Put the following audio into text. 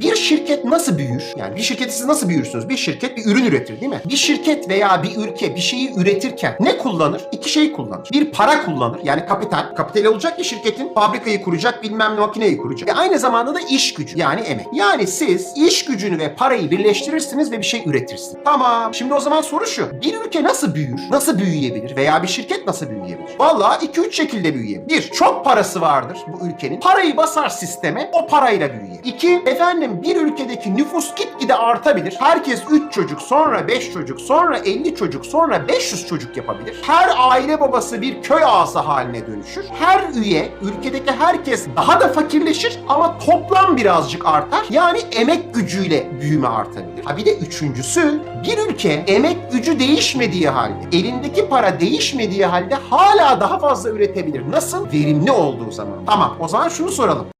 Bir şirket nasıl büyür? Yani bir şirketi siz nasıl büyürsünüz? Bir şirket bir ürün üretir değil mi? Bir şirket veya bir ülke bir şeyi üretirken ne kullanır? İki şey kullanır. Bir para kullanır yani kapital. Kapital olacak ki şirketin fabrikayı kuracak bilmem ne makineyi kuracak. Ve aynı zamanda da iş gücü yani emek. Yani siz iş gücünü ve parayı birleştirirsiniz ve bir şey üretirsiniz. Tamam. Şimdi o zaman soru şu. Bir ülke nasıl büyür? Nasıl büyüyebilir? Veya bir şirket nasıl büyüyebilir? Vallahi 2-3 şekilde büyüyebilir. Bir, çok parası vardır bu ülkenin. Parayı basar sisteme o parayla büyüyer. İki, efendim bir ülkedeki nüfus gitgide artabilir. Herkes 3 çocuk, sonra 5 çocuk, sonra 50 çocuk, sonra 500 çocuk yapabilir. Her aile babası bir köy ağası haline dönüşür. Her üye, ülkedeki herkes daha da fakirleşir ama toplam birazcık artar. Yani emek gücüyle büyüme artabilir. Ha bir de üçüncüsü bir ülke emek gücü değişmediği halde, elindeki para değişmediği halde hala daha fazla üretebilir. Nasıl? Verimli olduğu zaman. Tamam o zaman şunu soralım.